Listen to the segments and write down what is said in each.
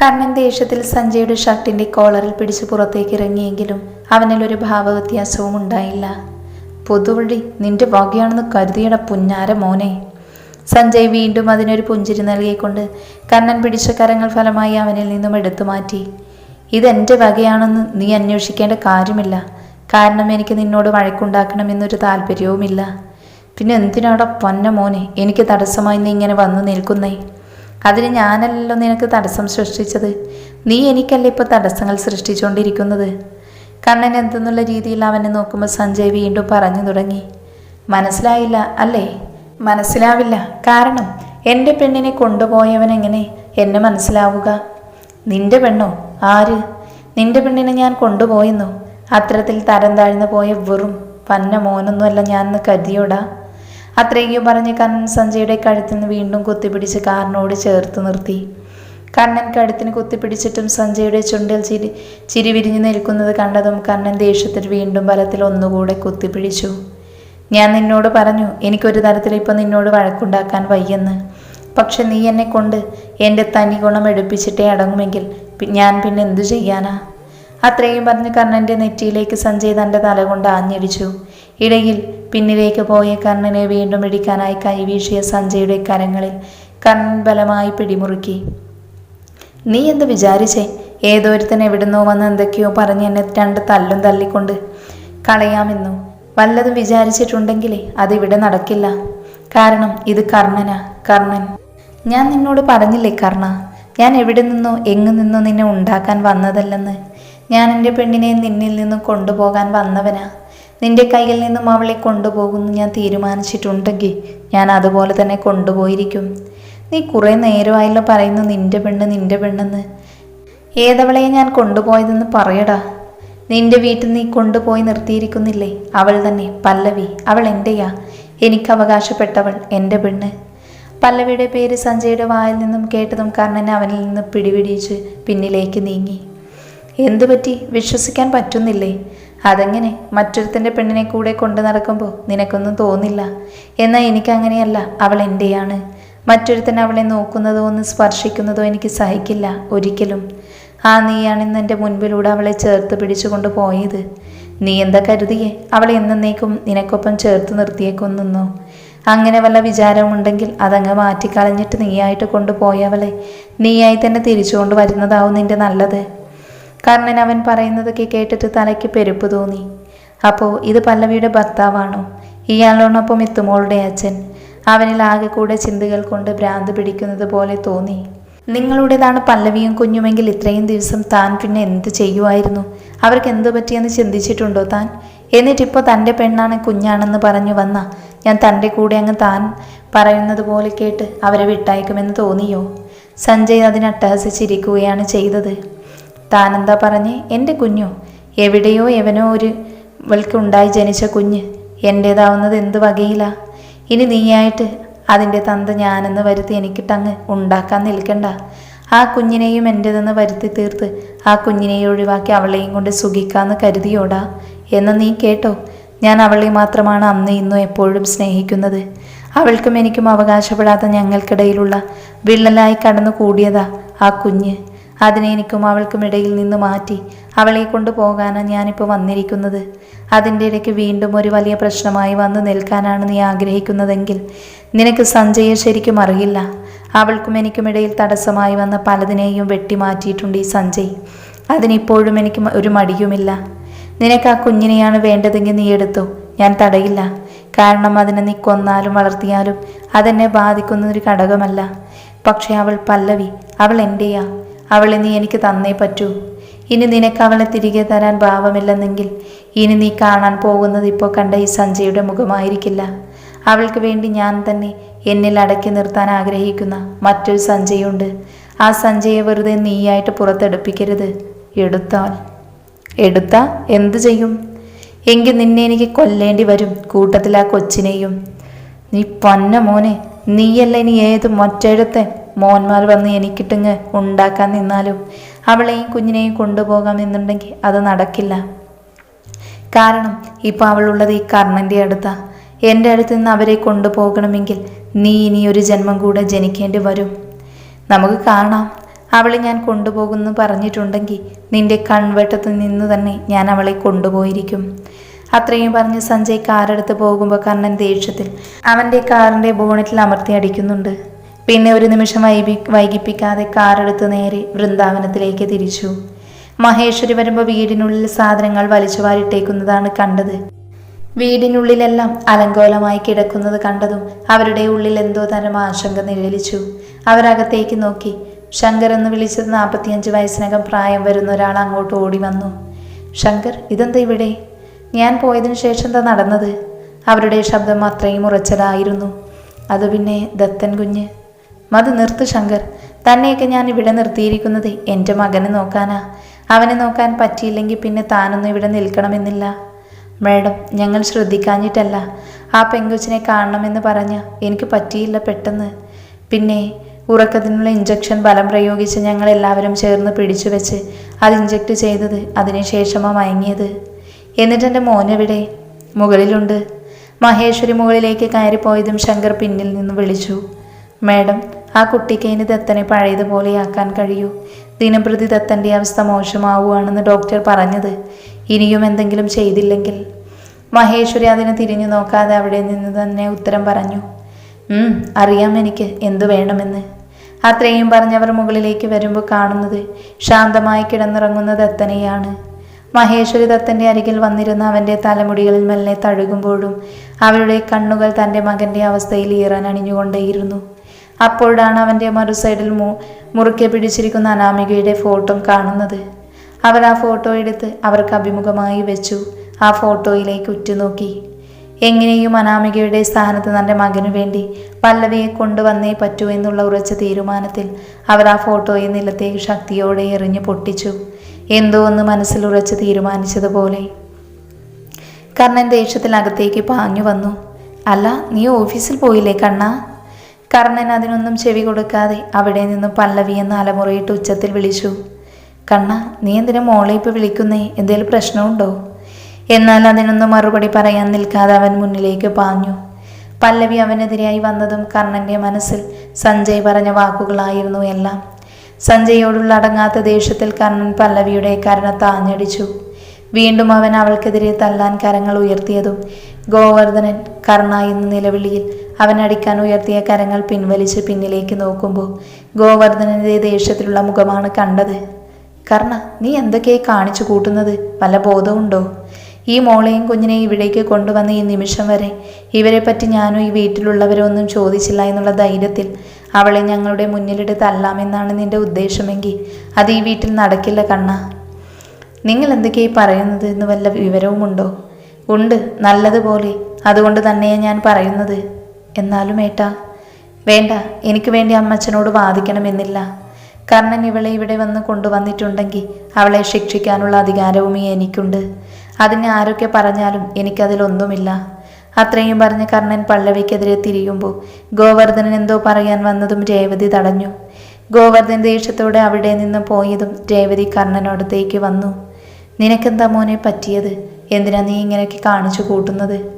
കർണൻ ദേഷ്യത്തിൽ സഞ്ജയുടെ ഷർട്ടിന്റെ കോളറിൽ പിടിച്ച് പുറത്തേക്ക് ഇറങ്ങിയെങ്കിലും അവനിൽ ഒരു ഭാവവ്യത്യാസവും ഉണ്ടായില്ല. പൊതുവഴി നിന്റെ വകയാണെന്ന് കരുതിയട പുന്നാര മോനെ. സഞ്ജയ് വീണ്ടും അതിനൊരു പുഞ്ചിരി നൽകിക്കൊണ്ട് കർണൻ പിടിച്ച കരങ്ങൾ ഫലമായി അവനിൽ നിന്നും എടുത്തു മാറ്റി. ഇതെന്റെ വകയാണെന്ന് നീ അന്വേഷിക്കേണ്ട കാര്യമില്ല. കാരണം എനിക്ക് നിന്നോട് വഴക്കുണ്ടാക്കണമെന്നൊരു താല്പര്യവുമില്ല. പിന്നെ എന്തിനാടാ പൊന്ന മോനെ എനിക്ക് തടസ്സമായി നീ ഇങ്ങനെ വന്നു നിൽക്കുന്നേ? അതിന് ഞാനല്ലല്ലോ നിനക്ക് തടസ്സം സൃഷ്ടിച്ചത്? നീ എനിക്കല്ലേ ഇപ്പോൾ തടസ്സങ്ങൾ സൃഷ്ടിച്ചുകൊണ്ടിരിക്കുന്നത് കണ്ണൻ എന്തെന്നുള്ള രീതിയിൽ അവനെ നോക്കുമ്പോൾ സഞ്ജയ് വീണ്ടും പറഞ്ഞു തുടങ്ങി. മനസ്സിലായില്ല അല്ലേ? മനസ്സിലാവില്ല. കാരണം എന്റെ പെണ്ണിനെ കൊണ്ടുപോയവൻ എങ്ങനെ? എന്നെ മനസ്സിലാവുക. നിന്റെ പെണ്ണോ? ആര്? നിന്റെ പെണ്ണിനെ ഞാൻ കൊണ്ടുപോയെന്നോ? അത്തരത്തിൽ തരം താഴ്ന്നു പോയ വെറും പന്ന മോനൊന്നുമല്ല ഞാൻ കരുതിയോടാ? അത്രയും പറഞ്ഞ് കണ്ണൻ സഞ്ജയുടെ കഴുത്തിൽ നിന്ന് വീണ്ടും കുത്തിപ്പിടിച്ച് കാറിനോട് ചേർത്ത് നിർത്തി. കണ്ണൻ കഴുത്തിന് കുത്തിപ്പിടിച്ചിട്ടും സഞ്ജയുടെ ചുണ്ടിൽ ചിരി ചിരി വിരിഞ്ഞു നിൽക്കുന്നത് കണ്ടതും കണ്ണൻ ദേഷ്യത്തിൽ വീണ്ടും ബലത്തിൽ ഒന്നുകൂടെ കുത്തിപ്പിടിച്ചു. ഞാൻ നിന്നോട് പറഞ്ഞു എനിക്കൊരു തരത്തിൽ ഇപ്പം നിന്നോട് വഴക്കുണ്ടാക്കാൻ വയ്യെന്ന്. പക്ഷെ നീ എന്നെ കൊണ്ട് എന്റെ തനി ഗുണം എടുപ്പിച്ചിട്ടേ അടങ്ങുമെങ്കിൽ ഞാൻ പിന്നെ എന്തു ചെയ്യാനാ? അത്രയും പറഞ്ഞ് കർണന്റെ നെറ്റിയിലേക്ക് സഞ്ജയ് തന്റെ തലകൊണ്ട് ആഞ്ഞടിച്ചു. ഇടയിൽ പിന്നിലേക്ക് പോയ കർണനെ വീണ്ടും ഇടിക്കാനായി കൈവീശിയ സഞ്ജയുടെ കരങ്ങളിൽ കർണൻ ബലമായി പിടിമുറുക്കി. നീ എന്ത് വിചാരിച്ചേ? ഏതോരുത്തൻ എവിടുന്നോ വന്ന് എന്തൊക്കെയോ പറഞ്ഞ് എന്നെ രണ്ട് തല്ലും തല്ലിക്കൊണ്ട് കളയാമെന്നു? വല്ലതും വിചാരിച്ചിട്ടുണ്ടെങ്കിലേ അതിവിടെ നടക്കില്ല. കാരണം ഇത് കർണനാ കർണൻ. ഞാൻ നിന്നോട് പറഞ്ഞില്ലേ കർണ ഞാൻ എവിടെ നിന്നോ എങ്ങു നിന്നോ നിന്നെ ഉണ്ടാക്കാൻ വന്നതല്ലെന്ന്. ഞാൻ എന്റെ പെണ്ണിനെ നിന്നിൽ നിന്ന് കൊണ്ടുപോകാൻ വന്നവനാ. നിന്റെ കയ്യിൽ നിന്നും അവളെ കൊണ്ടുപോകുമെന്ന് ഞാൻ തീരുമാനിച്ചിട്ടുണ്ടെങ്കിൽ ഞാൻ അതുപോലെ തന്നെ കൊണ്ടുപോയിരിക്കും. നീ കുറേ നേരമായല്ലോ പറയുന്നു നിന്റെ പെണ്ണ് നിന്റെ പെണ്ണെന്ന്. ഏതവളെ ഞാൻ കൊണ്ടുപോയതെന്ന് പറയടാ. നിന്റെ വീട്ടിൽ നീ കൊണ്ടുപോയി നിർത്തിയിരിക്കുന്നില്ലേ? അവൾ തന്നെ പല്ലവി. അവൾ എന്റെയാ എനിക്ക് അവകാശപ്പെട്ടവൾ എന്റെ പെണ്ണ്. പല്ലവിയുടെ പേര് സഞ്ജയുടെ വായിൽ നിന്നും കേട്ടതും കർണൻ അവനിൽ നിന്ന് പിടിപിടിച്ച് പിന്നിലേക്ക് നീങ്ങി. എന്തു പറ്റി വിശ്വസിക്കാൻ പറ്റുന്നില്ലേ? അതെങ്ങനെ? മറ്റൊരുത്തന്റെ പെണ്ണിനെ കൂടെ കൊണ്ടു നടക്കുമ്പോൾ നിനക്കൊന്നും തോന്നില്ല? എന്നാൽ എനിക്കങ്ങനെയല്ല അവൾ എന്റെയാണ് മറ്റൊരുത്തൻ അവളെ നോക്കുന്നതോ ഒന്ന് സ്പർശിക്കുന്നതോ എനിക്ക് സഹിക്കില്ല ഒരിക്കലും. ആ നീയാണ് ഇന്ന് എന്റെ മുൻപിലൂടെ അവളെ ചേർത്ത് പിടിച്ചുകൊണ്ട് പോയത്. നീ എന്താ കരുതിയേ? അവളെ എന്നേക്കും നിനക്കൊപ്പം ചേർത്ത് നിർത്തിയേക്കൊന്നോ അങ്ങനെ വല്ല വിചാരമുണ്ടെങ്കിൽ അതങ്ങ് മാറ്റിക്കളഞ്ഞിട്ട് നീയായിട്ട് കൊണ്ടുപോയവളെ നീയായി തന്നെ തിരിച്ചുകൊണ്ട് വരുന്നതാവും നിന്റെ നല്ലത്. കർണൻ അവൻ പറയുന്നതൊക്കെ കേട്ടിട്ട് തലയ്ക്ക് പെരുപ്പ് തോന്നി. അപ്പോൾ ഇത് പല്ലവിയുടെ ഭർത്താവാണോ? ഇയാളോടൊപ്പം എത്തുമോളുടെ അച്ഛൻ? അവനിൽ ആകെ കൂടെ ചിന്തകൾ കൊണ്ട് ഭ്രാന്ത് പിടിക്കുന്നത് പോലെ തോന്നി. നിങ്ങളുടേതാണ് പല്ലവിയും കുഞ്ഞുമെങ്കിൽ ഇത്രയും ദിവസം താൻ പിന്നെ എന്ത് ചെയ്യുമായിരുന്നു അവർക്ക് എന്തു പറ്റിയെന്ന് ചിന്തിച്ചിട്ടുണ്ടോ താൻ? എന്നിട്ടിപ്പോൾ തന്റെ പെണ്ണാണ് കുഞ്ഞാണെന്ന് പറഞ്ഞു വന്ന. ഞാൻ തന്റെ കൂടെ അങ്ങ് താൻ പറയുന്നത് പോലെ കേട്ട് അവരെ വിട്ടയക്കുമെന്ന് തോന്നിയോ? സഞ്ജയ് അതിന് അട്ടഹസിച്ചിരിക്കുകയാണ് ചെയ്തത്. താനെന്താ പറഞ്ഞ്? എന്റെ കുഞ്ഞോ? എവിടെയോ എവനോ ഒരു വൾക്കുണ്ടായി ജനിച്ച കുഞ്ഞ്. എന്റേതാവുന്നത് എന്ത് വകയിലാ? ഇനി നീയായിട്ട് അതിന്റെ തന്ത ഞാനെന്ന് വരുത്തി എനിക്കിട്ടങ്ങ് ഉണ്ടാക്കാൻ നിൽക്കണ്ട. ആ കുഞ്ഞിനെയും എന്റേതെന്ന് വരുത്തി തീർത്ത് ആ കുഞ്ഞിനെയും ഒഴിവാക്കി അവളെയും കൊണ്ട് സുഖിക്കാമെന്ന് കരുതിയോടാ? എന്ന് നീ കേട്ടോ. ഞാൻ അവളെ മാത്രമാണ് അന്ന് ഇന്നും എപ്പോഴും സ്നേഹിക്കുന്നത്. അവൾക്കും എനിക്കും അവകാശപ്പെടാത്ത ഞങ്ങൾക്കിടയിലുള്ള വിള്ളലായി കടന്നു കൂടിയതാ ആ കുഞ്ഞ്. അതിനെ എനിക്കും അവൾക്കും ഇടയിൽ നിന്ന് മാറ്റി. അവളെ കൊണ്ടുപോകാനാണ് ഞാനിപ്പോൾ വന്നിരിക്കുന്നത്. അതിന്റെ ഇടയ്ക്ക് വീണ്ടും ഒരു വലിയ പ്രശ്നമായി വന്നു നിൽക്കാനാണ് നീ ആഗ്രഹിക്കുന്നതെങ്കിൽ. നിനക്ക് സഞ്ജയെ ശരിക്കും അറിയില്ല. അവൾക്കും എനിക്കും ഇടയിൽ തടസ്സമായി വന്ന പലതിനെയും വെട്ടിമാറ്റിയിട്ടുണ്ട് ഈ സഞ്ജയ്. അതിനിപ്പോഴും എനിക്ക് ഒരു മടിയുമില്ല. നിനക്ക് ആ കുഞ്ഞിനെയാണ് വേണ്ടതെങ്കിൽ നീ എടുത്തോ? ഞാൻ തടയില്ല. കാരണം അതിനെ നീ കൊന്നാലും വളർത്തിയാലും അതെന്നെ ബാധിക്കുന്ന ഒരു ഘടകമല്ല. പക്ഷെ അവൾ പല്ലവി. അവൾ എന്റെയാ അവളെ നീ എനിക്ക് തന്നേ പറ്റൂ. ഇനി നിനക്ക് അവളെ തിരികെ തരാൻ ഭാവമില്ലെന്നെങ്കിൽ ഇനി നീ കാണാൻ പോകുന്നത് ഇപ്പോൾ കണ്ട ഈ സഞ്ജയുടെ മുഖമായിരിക്കില്ല. അവൾക്ക് വേണ്ടി ഞാൻ തന്നെ എന്നിൽ അടക്കി നിർത്താൻ ആഗ്രഹിക്കുന്ന മറ്റൊരു സഞ്ജയുണ്ട്. ആ സഞ്ജയെ വെറുതെ നീയായിട്ട് പുറത്തെടുപ്പിക്കരുത്. എടുത്താൽ. എടുത്ത എന്തു ചെയ്യും? എങ്കിൽ നിന്നെ എനിക്ക് കൊല്ലേണ്ടി വരും കൂട്ടത്തിൽ ആ കൊച്ചിനെയും. നീ പൊന്ന മോനെ നീയല്ല ഇനി ഏത് മറ്റെടുത്തെ? മോന്മാർ വന്ന് എനിക്കിട്ടിങ്ങ് ഉണ്ടാക്കാൻ നിന്നാലും അവളെയും കുഞ്ഞിനെയും കൊണ്ടുപോകാം എന്നുണ്ടെങ്കിൽ അത് നടക്കില്ല. കാരണം ഇപ്പം അവളുള്ളത് ഈ കർണന്റെ അടുത്താ. എന്റെ അടുത്ത് നിന്ന് അവരെ കൊണ്ടുപോകണമെങ്കിൽ നീ ഇനി ഒരു ജന്മം കൂടെ ജനിക്കേണ്ടി വരും. നമുക്ക് കാണാം. അവളെ ഞാൻ കൊണ്ടുപോകുമെന്ന് പറഞ്ഞിട്ടുണ്ടെങ്കിൽ നിന്റെ കൺവെട്ടത്ത് നിന്ന് തന്നെ ഞാൻ അവളെ കൊണ്ടുപോയിരിക്കും. അത്രയും പറഞ്ഞ് സഞ്ജയ് കാറെടുത്ത് പോകുമ്പോൾ കർണൻ ദേഷ്യത്തിൽ അവന്റെ കാറിന്റെ ബോണറ്റിൽ അമർത്തി അടിക്കുന്നുണ്ട്. പിന്നെ ഒരു നിമിഷം വൈകി വൈകിപ്പിക്കാതെ കാറെടുത്ത് നേരെ വൃന്ദാവനത്തിലേക്ക് തിരിച്ചു. മഹേശ്വരി വരുമ്പോൾ വീടിനുള്ളിൽ സാധനങ്ങൾ വലിച്ചു വാരിട്ടേക്കുന്നതാണ് കണ്ടത്. വീടിനുള്ളിലെല്ലാം അലങ്കോലമായി കിടക്കുന്നത് കണ്ടതും അവരുടെ ഉള്ളിൽ എന്തോ തരം ആശങ്ക നിഴലിച്ചു. അവരകത്തേക്ക് നോക്കി. ശങ്കർ എന്ന് വിളിച്ചത് നാൽപ്പത്തിയഞ്ച് വയസ്സിനകം പ്രായം വരുന്ന ഒരാൾ അങ്ങോട്ട് ഓടി വന്നു. ശങ്കർ ഇതെന്താ ഇവിടെ? ഞാൻ പോയതിനു ശേഷം എന്താ നടന്നത്? അവരുടെ ശബ്ദം അത്രയും ഉറച്ചതായിരുന്നു. അത് പിന്നെ ദത്തൻ കുഞ്ഞ്. മതി നിർത്തു ശങ്കർ. തന്നെയൊക്കെ ഞാൻ ഇവിടെ നിർത്തിയിരിക്കുന്നത് എന്റെ മകനെ നോക്കാനാ. അവനെ നോക്കാൻ പറ്റിയില്ലെങ്കിൽ പിന്നെ താനൊന്നും ഇവിടെ നിൽക്കണമെന്നില്ല. മാഡം ഞങ്ങൾ ശ്രദ്ധിക്കാഞ്ഞിട്ടല്ല. ആ പെങ്കൊച്ചിനെ കാണണമെന്ന് പറഞ്ഞ് എനിക്ക് പറ്റിയില്ല പെട്ടെന്ന്. പിന്നെ ഉറക്കത്തിനുള്ള ഇഞ്ചക്ഷൻ ബലം പ്രയോഗിച്ച് ഞങ്ങൾ എല്ലാവരും ചേർന്ന് പിടിച്ചു വെച്ച് അത് ഇഞ്ചക്ട് ചെയ്തത് അതിനുശേഷമാണ് മയങ്ങിയത്. എന്നിട്ട് എന്റെ മോനെവിടെ മുകളിലുണ്ട്. മഹേശ്വരി മുകളിലേക്ക് കയറിപ്പോയതും ശങ്കർ പിന്നിൽ നിന്ന് വിളിച്ചു. മാഡം ആ കുട്ടിക്ക് ഇനി ദത്തനെ പഴയതുപോലെയാക്കാൻ കഴിയൂ. ദിനംപ്രതി ദത്തന്റെ അവസ്ഥ മോശമാവുകയാണെന്ന് ഡോക്ടർ പറഞ്ഞത്. ഇനിയും എന്തെങ്കിലും ചെയ്തില്ലെങ്കിൽ. മഹേശ്വരി അതിനെ തിരിഞ്ഞു നോക്കാതെ അവിടെ നിന്ന് തന്നെ ഉത്തരം പറഞ്ഞു. "ഉം, അറിയാം എനിക്ക് എന്തു വേണമെന്ന്. അത്രയും പറഞ്ഞവർ മുകളിലേക്ക് വരുമ്പോൾ കാണുന്നത് ശാന്തമായി കിടന്നിറങ്ങുന്ന ദത്തനെയാണ്. മഹേശ്വരി ദത്തന്റെ അരികിൽ വന്നിരുന്ന അവന്റെ തലമുടികളിൽ മെല്ലെ തഴുകുമ്പോഴും അവരുടെ കണ്ണുകൾ തന്റെ മകന്റെ അവസ്ഥയിൽ ഈറാൻ അണിഞ്ഞുകൊണ്ടേയിരുന്നു. അപ്പോഴാണ് അവന്റെ മറു സൈഡിൽ മു മുറുക്കെ പിടിച്ചിരിക്കുന്ന അനാമികയുടെ ഫോട്ടോ കാണുന്നത്. അവർ ആ ഫോട്ടോ എടുത്ത് അവർക്ക് അഭിമുഖമായി വെച്ചു. ആ ഫോട്ടോയിലേക്ക് ഉറ്റുനോക്കി. എങ്ങനെയും അനാമികയുടെ സ്ഥാനത്ത് തന്റെ മകനു വേണ്ടി പല്ലവിയെ കൊണ്ടുവന്നേ പറ്റൂ എന്നുള്ള ഉറച്ച തീരുമാനത്തിൽ അവർ ആ ഫോട്ടോയെ നിലത്തേക്ക് ശക്തിയോടെ എറിഞ്ഞു പൊട്ടിച്ചു. എന്തോ ഒന്ന് മനസ്സിൽ ഉറച്ച് തീരുമാനിച്ചതുപോലെ. കർണൻ ദേഷ്യത്തിൽ അകത്തേക്ക് പാഞ്ഞു വന്നു. അല്ല നീ ഓഫീസിൽ പോയില്ലേ കണ്ണ? കർണൻ അതിനൊന്നും ചെവി കൊടുക്കാതെ അവിടെ നിന്നും പല്ലവി എന്ന അലമുറയിട്ട് ഉച്ചത്തിൽ വിളിച്ചു. കണ്ണ നീ എന്തിനും മോളെ ഇപ്പൊ വിളിക്കുന്നേ? എന്തേലും പ്രശ്നമുണ്ടോ? എന്നാൽ അതിനൊന്നും മറുപടി പറയാൻ നിൽക്കാതെ അവൻ മുന്നിലേക്ക് പാഞ്ഞു. പല്ലവി അവനെതിരായി വന്നതും കർണന്റെ മനസ്സിൽ സഞ്ജയ് പറഞ്ഞ വാക്കുകളായിരുന്നു എല്ലാം. സഞ്ജയോടുള്ള അടങ്ങാത്ത ദേഷ്യത്തിൽ കർണൻ പല്ലവിയുടെ കരണത്ത് താഞ്ഞടിച്ചു. വീണ്ടും അവൻ അവൾക്കെതിരെ തല്ലാൻ കരങ്ങൾ ഉയർത്തിയതും ഗോവർദ്ധനൻ കർണ എന്ന നിലവിളിയിൽ അവൻ അടിക്കാൻ ഉയർത്തിയ കരങ്ങൾ പിൻവലിച്ച് പിന്നിലേക്ക് നോക്കുമ്പോൾ ഗോവർദ്ധനന്റെ ദേഷ്യത്തിലുള്ള മുഖമാണ് കണ്ടത്. കർണ നീ എന്തൊക്കെയായി കാണിച്ചു കൂട്ടുന്നത്? വല്ല ബോധമുണ്ടോ ഈ മോളെയും കുഞ്ഞിനെയും ഇവിടേക്ക് കൊണ്ടുവന്ന ഈ നിമിഷം വരെ ഇവരെ പറ്റി ഞാനോ ഈ വീട്ടിലുള്ളവരോ ഒന്നും ചോദിച്ചില്ല എന്നുള്ള ധൈര്യത്തിൽ അവളെ ഞങ്ങളുടെ മുന്നിലിട്ട് തല്ലാമെന്നാണ് നിന്റെ ഉദ്ദേശമെങ്കിൽ അത് ഈ വീട്ടിൽ നടക്കില്ല കണ്ണ നിങ്ങൾ എന്തൊക്കെയായി പറയുന്നത് എന്ന് വല്ല വിവരവുമുണ്ടോ? ഉണ്ട് നല്ലതുപോലെ. അതുകൊണ്ട് തന്നെയാണ് ഞാൻ പറയുന്നത്. എന്നാലും ഏട്ടാ വേണ്ട എനിക്ക് വേണ്ടി അമ്മച്ചനോട് വാദിക്കണമെന്നില്ല. കർണൻ ഇവളെ ഇവിടെ വന്ന് കൊണ്ടുവന്നിട്ടുണ്ടെങ്കിൽ അവളെ ശിക്ഷിക്കാനുള്ള അധികാരവും എനിക്കുണ്ട്. അതിന് ആരൊക്കെ പറഞ്ഞാലും എനിക്കതിലൊന്നുമില്ല. അത്രയും പറഞ്ഞ് കർണൻ പല്ലവിക്കെതിരെ തിരിയുമ്പോൾ ഗോവർദ്ധനൻ എന്തോ പറയാൻ വന്നതും രേവതി തടഞ്ഞു. ഗോവർദ്ധൻ ദേഷ്യത്തോടെ അവിടെ നിന്ന് പോയതും രേവതി കർണനോടത്തേക്ക് വന്നു. നിനക്കെന്താ മോനെ പറ്റിയത്? എന്തിനാ നീ ഇങ്ങനെയൊക്കെ കാണിച്ചു കൂട്ടുന്നത്?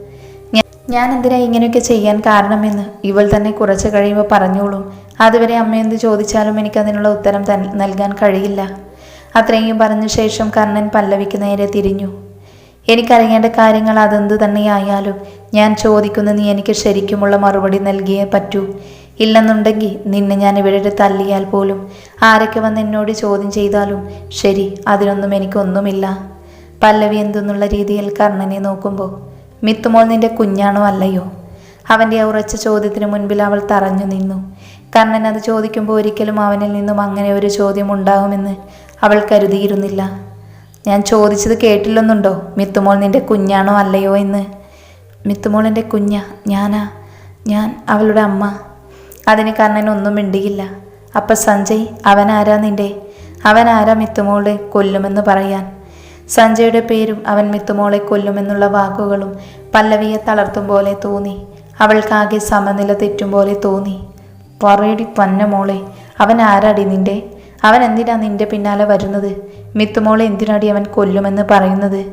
ഞാൻ എന്തിനാ ഇങ്ങനെയൊക്കെ ചെയ്യാൻ കാരണമെന്ന്? ഇവൾ തന്നെ കുറച്ച് കഴിയുമ്പോൾ പറഞ്ഞോളും. അതുവരെ അമ്മ എന്ത് ചോദിച്ചാലും എനിക്കതിനുള്ള ഉത്തരം നൽകാൻ കഴിയില്ല. അത്രയും പറഞ്ഞ ശേഷം കർണൻ പല്ലവിക്ക് നേരെ തിരിഞ്ഞു. എനിക്കറിയേണ്ട കാര്യങ്ങൾ അതെന്ത് തന്നെയായാലും ഞാൻ ചോദിക്കുന്ന നീ എനിക്ക് ശരിക്കുമുള്ള മറുപടി നൽകിയേ പറ്റൂ. ഇല്ലെന്നുണ്ടെങ്കിൽ നിന്നെ ഞാൻ ഇവിടെ തല്ലിയാൽ പോലും. ആരൊക്കെ വന്ന് എന്നോട് ചോദ്യം ചെയ്താലും ശരി അതിനൊന്നും എനിക്കൊന്നുമില്ല. പല്ലവി എന്തെന്നുള്ള രീതിയിൽ കർണനെ നോക്കുമ്പോൾ മിത്തുമോൾ നിന്റെ കുഞ്ഞാണോ അല്ലയോ? അവന്റെ ആ ഉറച്ച ചോദ്യത്തിന് മുൻപിൽ അവൾ തറഞ്ഞു നിന്നു. കർണൻ അത് ചോദിക്കുമ്പോൾ ഒരിക്കലും അവനിൽ നിന്നും അങ്ങനെ ഒരു ചോദ്യം ഉണ്ടാകുമെന്ന് അവൾ കരുതിയിരുന്നില്ല. ഞാൻ ചോദിച്ചത് കേട്ടില്ലെന്നുണ്ടോ? മിത്തുമോൾ നിന്റെ കുഞ്ഞാണോ അല്ലയോ എന്ന്. മിത്തുമോളിന്റെ കുഞ്ഞാ ഞാനാ ഞാൻ അവളുടെ അമ്മ. അതിന് കർണൻ ഒന്നും മിണ്ടിയില്ല. അപ്പം സഞ്ജയ് അവനാരാ നിന്റെ? അവനാരാ മിത്തുമോളെ കൊല്ലുമെന്ന് പറയാൻ? സഞ്ജയുടെ പേരും അവൻ മിത്തുമോളെ കൊല്ലുമെന്നുള്ള വാക്കുകളും പല്ലവിയെ തളർത്തും പോലെ തോന്നി. അവൾക്കാകെ സമനില തെറ്റും പോലെ തോന്നി. പറയടി പന്ന മോളെ അവൻ ആരാടി നിന്റെ? അവൻ എന്തിനാ നിന്റെ പിന്നാലെ വരുന്നത്? മിത്തുമോളെ എന്തിനാടി അവൻ കൊല്ലുമെന്ന് പറയുന്നത്?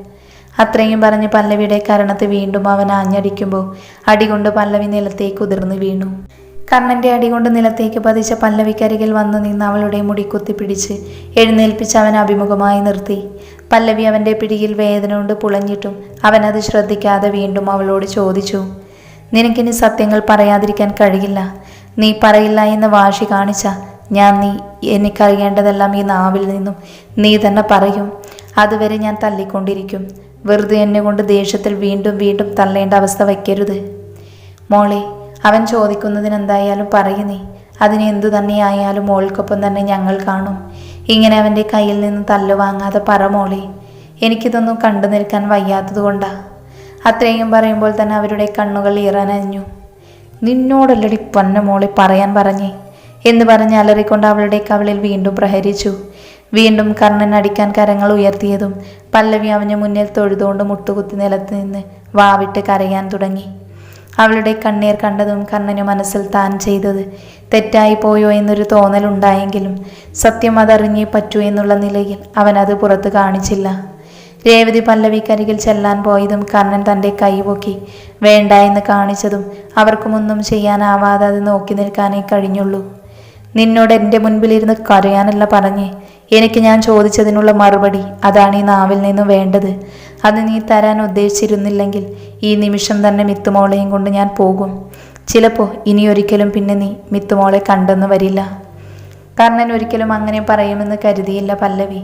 അത്രയും പറഞ്ഞ് പല്ലവിയുടെ കരണത്ത് വീണ്ടും അവൻ ആഞ്ഞടിക്കുമ്പോൾ അടികൊണ്ട് പല്ലവി നിലത്തേക്ക് ഉതിർന്നു വീണു. കർണന്റെ അടികൊണ്ട് നിലത്തേക്ക് പതിച്ച പല്ലവിക്കരികിൽ വന്നു നിന്ന് അവളുടെ മുടി കുത്തിപ്പിടിച്ച് എഴുന്നേൽപ്പിച്ച് അവൻ അഭിമുഖമായി നിർത്തി. പല്ലവി അവന്റെ പിടിയിൽ വേദന കൊണ്ട് പുളഞ്ഞിട്ടും അവൻ അത് ശ്രദ്ധിക്കാതെ വീണ്ടും അവളോട് ചോദിച്ചു നിനക്കിനി സത്യങ്ങൾ പറയാതിരിക്കാൻ കഴിയില്ല. നീ പറയില്ല എന്ന് വാശി കാണിച്ച ഞാൻ നീ എനിക്കറിയേണ്ടതെല്ലാം ഈ നാവിൽ നിന്നും നീ തന്നെ പറയും. അതുവരെ ഞാൻ തല്ലിക്കൊണ്ടിരിക്കും. വെറുതെ എന്നെ കൊണ്ട് ദേഷ്യത്തിൽ വീണ്ടും വീണ്ടും തള്ളേണ്ട അവസ്ഥ വയ്ക്കരുത്. മോളെ അവൻ ചോദിക്കുന്നതിനെന്തായാലും പറയൂ നീ അതിന് എന്തു തന്നെയായാലും മോൾക്കൊപ്പം തന്നെ ഞങ്ങൾ കാണും. ഇങ്ങനെ അവന്റെ കയ്യിൽ നിന്ന് തല്ലുവാങ്ങാതെ പറ മോളെ എനിക്കിതൊന്നും കണ്ടു നിൽക്കാൻ വയ്യാത്തതുകൊണ്ടാ അത്രയും പറയുമ്പോൾ തന്നെ അവരുടെ കണ്ണുകൾ ഈറാനഞ്ഞു. നിന്നോടല്ലടി പൊന്ന മോളെ പറയാൻ പറഞ്ഞേ എന്ന് പറഞ്ഞ് അലറിക്കൊണ്ട് അവളുടെ കവളിൽ വീണ്ടും പ്രഹരിച്ചു. വീണ്ടും കർണൻ അടിക്കാൻ കരങ്ങൾ ഉയർത്തിയതും പല്ലവി അവന് മുന്നിൽ തൊഴുതുകൊണ്ട് മുട്ടുകുത്തി നിലത്ത് നിന്ന് വാവിട്ട് കരയാൻ തുടങ്ങി. അവളുടെ കണ്ണീർ കണ്ടതും കർണന് മനസ്സിൽ താൻ ചെയ്തത് തെറ്റായി പോയോ എന്നൊരു തോന്നലുണ്ടായെങ്കിലും സത്യം അതറിഞ്ഞേ പറ്റൂ എന്നുള്ള നിലയിൽ അവൻ അത് പുറത്തു കാണിച്ചില്ല. രേവതി പല്ലവിക്കരികിൽ ചെല്ലാൻ പോയതും കർണൻ തന്റെ കൈ പൊക്കി വേണ്ട എന്ന് കാണിച്ചതും അവർക്കുമൊന്നും ചെയ്യാനാവാതെ അത് നോക്കി നിൽക്കാനേ കഴിഞ്ഞുള്ളൂ. നിന്നോട് എന്റെ മുൻപിലിരുന്ന് കരയാനല്ല പറഞ്ഞേ. എനിക്ക് ഞാൻ ചോദിച്ചതിനുള്ള മറുപടി അതാണ് ഈ നാവിൽ നിന്നും വേണ്ടത്. അത് നീ തരാൻ ഉദ്ദേശിച്ചിരുന്നില്ലെങ്കിൽ ഈ നിമിഷം തന്നെ മിത്തുമോളെയും കൊണ്ട് ഞാൻ പോകും. ചിലപ്പോൾ ഇനിയൊരിക്കലും പിന്നെ നീ മിത്തുമോളെ കണ്ടെന്ന് വരില്ല. കർണൻ ഒരിക്കലും അങ്ങനെ പറയുമെന്ന് കരുതിയില്ല പല്ലവി.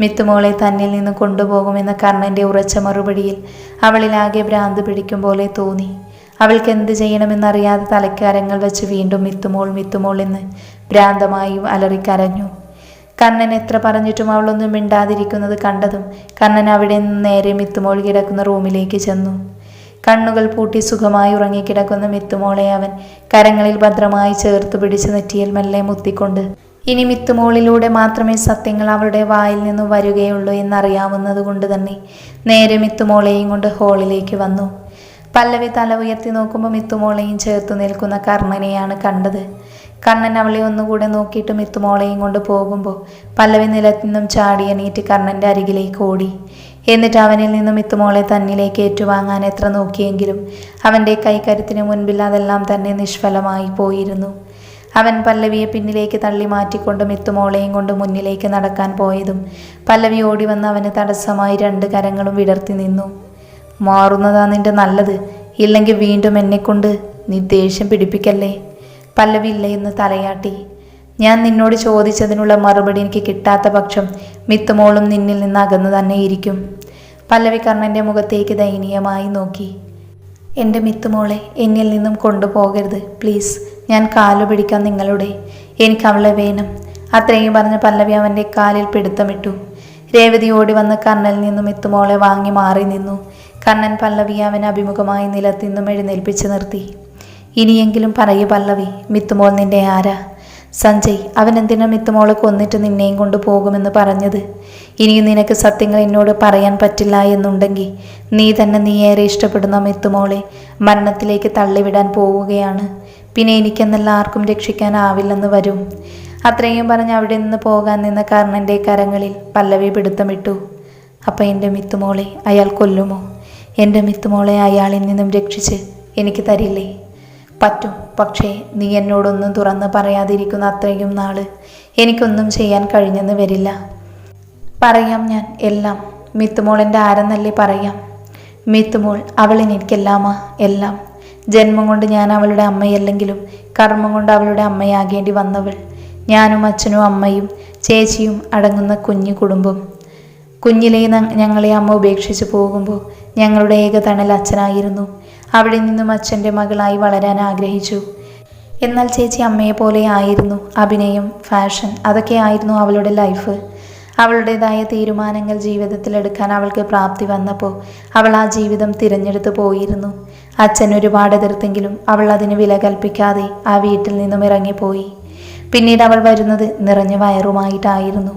മിത്തുമോളെ തന്നിൽ നിന്ന് കൊണ്ടുപോകുമെന്ന കർണന്റെ ഉറച്ച മറുപടിയിൽ അവളിലാകെ ഭ്രാന്ത് പിടിക്കും പോലെ തോന്നി. അവൾക്ക് എന്ത് ചെയ്യണമെന്നറിയാതെ തലക്കാരങ്ങൾ വെച്ച് വീണ്ടും മിത്തുമോൾ മിത്തുമോൾ എന്ന് ഭ്രാന്തമായും അലറിക്കരഞ്ഞു. കണ്ണൻ എത്ര പറഞ്ഞിട്ടും അവളൊന്നും മിണ്ടാതിരിക്കുന്നത് കണ്ടതും കണ്ണൻ അവിടെ നിന്ന് നേരെ മിത്തുമോൾ കിടക്കുന്ന റൂമിലേക്ക് ചെന്നു. കണ്ണുകൾ പൂട്ടി സുഖമായി ഉറങ്ങിക്കിടക്കുന്ന മിത്തുമോളെ അവൻ കരങ്ങളിൽ ഭദ്രമായി ചേർത്ത് പിടിച്ച് നെറ്റിയിൽ മെല്ലെ മുത്തിക്കൊണ്ട് ഇനി മിത്തുമോളിലൂടെ മാത്രമേ സത്യങ്ങൾ അവളുടെ വായിൽ നിന്ന് വരികയുള്ളൂ എന്നറിയാവുന്നത് കൊണ്ട് തന്നെ നേരെ മിത്തുമോളെയും കൊണ്ട് ഹോളിലേക്ക് വന്നു. പല്ലവി തല ഉയർത്തി നോക്കുമ്പോൾ മിത്തുമോളെയും ചേർത്ത് നിൽക്കുന്ന കർണനെയാണ് കണ്ടത്. കർണൻ അവളെ ഒന്നുകൂടെ നോക്കിയിട്ട് മിത്തുമോളെയും കൊണ്ട് പോകുമ്പോൾ പല്ലവി നിലത്തു നിന്നും ചാടി എണീറ്റ് കർണന്റെ അരികിലേക്ക് ഓടി. എന്നിട്ട് അവനിൽ നിന്നും മിത്തുമോളെ തന്നിലേക്ക് ഏറ്റുവാങ്ങാൻ എത്ര നോക്കിയെങ്കിലും അവന്റെ കൈക്കരുത്തിന് മുൻപിൽ അതെല്ലാം തന്നെ നിഷ്ഫലമായി പോയിരുന്നു. അവൻ പല്ലവിയെ പിന്നിലേക്ക് തള്ളി മാറ്റിക്കൊണ്ട് മിത്തുമോളെയും കൊണ്ട് മുന്നിലേക്ക് നടക്കാൻ പോയതും പല്ലവി ഓടി വന്ന് അവന് തടസ്സമായി രണ്ട് കരങ്ങളും വിടർത്തി നിന്നു. മാറുന്നതാ നിന്റെ നല്ലത്. ഇല്ലെങ്കിൽ വീണ്ടും എന്നെക്കൊണ്ട് നീ ദേഷ്യം പിടിപ്പിക്കല്ലേ? പല്ലവി ഇല്ല എന്ന് തലയാട്ടി. ഞാൻ നിന്നോട് ചോദിച്ചതിനുള്ള മറുപടി എനിക്ക് കിട്ടാത്ത പക്ഷം മിത്തുമോളും നിന്നിൽ നിന്ന് അകന്നു തന്നെ ഇരിക്കും. പല്ലവി കർണന്റെ മുഖത്തേക്ക് ദയനീയമായി നോക്കി. എന്റെ മിത്തുമോളെ എന്നിൽ നിന്നും കൊണ്ടുപോകരുത്. പ്ലീസ് ഞാൻ കാലു പിടിക്കാം നിങ്ങളുടെ. എനിക്ക് അവളെ വേണം. അത്രയും പറഞ്ഞ് പല്ലവി അവന്റെ കാലിൽ പിടുത്തമിട്ടു. രേവതി ഓടി വന്ന് കർണനിൽ നിന്നും മിത്തുമോളെ വാങ്ങി മാറി നിന്നു. കണ്ണൻ പല്ലവി അഭിമുഖമായി നിലത്തു നിന്നും എഴുന്നേൽപ്പിച്ച് നിർത്തി. ഇനിയെങ്കിലും പറയൂ പല്ലവി മിത്തുമോൾ നിന്റെ ആരാ? സഞ്ജയ് അവൻ എന്തിനാ മിത്തുമോളെ കൊന്നിട്ട് നിന്നെയും കൊണ്ട് പോകുമെന്ന് പറഞ്ഞത്? ഇനിയും നിനക്ക് സത്യങ്ങൾ എന്നോട് പറയാൻ പറ്റില്ല എന്നുണ്ടെങ്കിൽ നീ തന്നെ നീ ഏറെ ഇഷ്ടപ്പെടുന്ന മിത്തുമോളെ മരണത്തിലേക്ക് തള്ളിവിടാൻ പോവുകയാണ്. പിന്നെ എനിക്കെന്നല്ല ആർക്കും രക്ഷിക്കാനാവില്ലെന്ന് വരും. അത്രയും പറഞ്ഞ് അവിടെ നിന്ന് പോകാൻ നിന്ന കർണന്റെ കരങ്ങളിൽ പല്ലവി പിടുത്തമിട്ടു. അപ്പം എന്റെ മിത്തുമോളെ അയാൾ കൊല്ലുമോ? എന്റെ മിത്തുമോളെ അയാളിൽ നിന്നും രക്ഷിച്ച് എനിക്ക് തരില്ലേ? പറ്റും. പക്ഷേ നീ എന്നോടൊന്നും തുറന്ന് പറയാതിരിക്കുന്ന അത്രയും നാൾ എനിക്കൊന്നും ചെയ്യാൻ കഴിഞ്ഞെന്ന് വരില്ല. പറയാം ഞാൻ എല്ലാം. മിത്തുമോളിന്റെ ആരെന്നല്ലേ പറയാം? മിത്തുമോൾ അവൾ എനിക്കെല്ലാമാ എല്ലാം. ജന്മം കൊണ്ട് ഞാൻ അവളുടെ അമ്മയല്ലെങ്കിലും കർമ്മം കൊണ്ട് അവളുടെ അമ്മയാകേണ്ടി വന്നവൾ. ഞാനും അച്ഛനും അമ്മയും ചേച്ചിയും അടങ്ങുന്ന കുഞ്ഞു കുടുംബം. കുഞ്ഞിലേ ഞങ്ങളെ അമ്മ ഉപേക്ഷിച്ച് പോകുമ്പോൾ ഞങ്ങളുടെ ഏക തണൽ അച്ഛനായിരുന്നു. അവിടെ നിന്നും അച്ഛന്റെ മകളായി വളരാൻ ആഗ്രഹിച്ചു. എന്നാൽ ചേച്ചി അമ്മയെ പോലെ ആയിരുന്നു. അഭിനയം ഫാഷൻ അതൊക്കെ ആയിരുന്നു അവളുടെ ലൈഫ്. അവളുടേതായ തീരുമാനങ്ങൾ ജീവിതത്തിൽ എടുക്കാൻ അവൾക്ക് പ്രാപ്തി വന്നപ്പോൾ അവൾ ആ ജീവിതം തിരഞ്ഞെടുത്ത് പോയിരുന്നു. അച്ഛൻ ഒരുപാട് എതിർത്തെങ്കിലും അവൾ അതിന് വില കൽപ്പിക്കാതെ ആ വീട്ടിൽ നിന്നും ഇറങ്ങിപ്പോയി. പിന്നീട് അവൾ വരുന്നത് നിറഞ്ഞ വയറുമായിട്ടായിരുന്നു.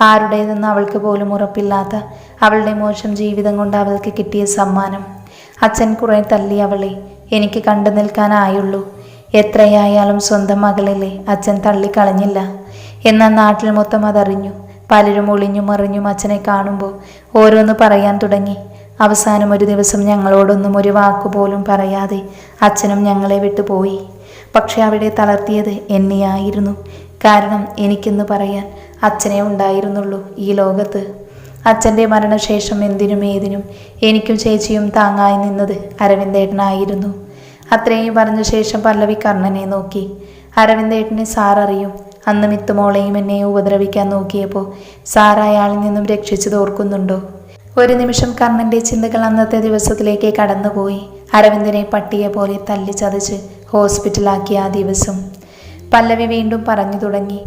ആരുടേതെന്ന് അവൾക്ക് പോലും ഉറപ്പില്ലാത്ത അവളുടെ മോശം ജീവിതം കൊണ്ട് അവൾക്ക് കിട്ടിയ സമ്മാനം. അച്ഛൻ കുറെ തല്ലി അവളെ. എനിക്ക് കണ്ടു നിൽക്കാനായുള്ളൂ. എത്രയായാലും സ്വന്തം മകളിലെ അച്ഛൻ തള്ളിക്കളഞ്ഞില്ല. എന്നാൽ നാട്ടിൽ മൊത്തം അതറിഞ്ഞു. പലരും ഒളിഞ്ഞും മറിഞ്ഞും അച്ഛനെ കാണുമ്പോൾ ഓരോന്ന് പറയാൻ തുടങ്ങി. അവസാനം ഒരു ദിവസം ഞങ്ങളോടൊന്നും ഒരു വാക്കുപോലും പറയാതെ അച്ഛനും ഞങ്ങളെ വിട്ടുപോയി പക്ഷെ അവിടെ തളർത്തിയത് എന്നെയായിരുന്നു. കാരണം എനിക്കെന്ന് പറയാൻ അച്ഛനെ ഉണ്ടായിരുന്നുള്ളൂ ഈ ലോകത്ത്. അച്ഛന്റെ മരണശേഷം എന്തിനും ഏതിനും എനിക്കും ചേച്ചിയും താങ്ങായി നിന്നത് അരവിന്ദേട്ടനായിരുന്നു. അത്രയും പറഞ്ഞ ശേഷം പല്ലവി കർണനെ നോക്കി. അരവിന്ദേട്ടനെ സാറിയും അന്ന് മിത്തുമോളെയും എന്നെ ഉപദ്രവിക്കാൻ നോക്കിയപ്പോൾ സാർ അയാളിൽ നിന്നും രക്ഷിച്ചത് ഓർക്കുന്നുണ്ടോ? ഒരു നിമിഷം കർണന്റെ ചിന്തകൾ അന്നത്തെ ദിവസത്തിലേക്ക് കടന്നുപോയി. അരവിന്ദനെ പട്ടിയെ പോലെ തല്ലിച്ചതച്ച് ഹോസ്പിറ്റലാക്കിയ ആ ദിവസം. പല്ലവി വീണ്ടും പറഞ്ഞു തുടങ്ങി.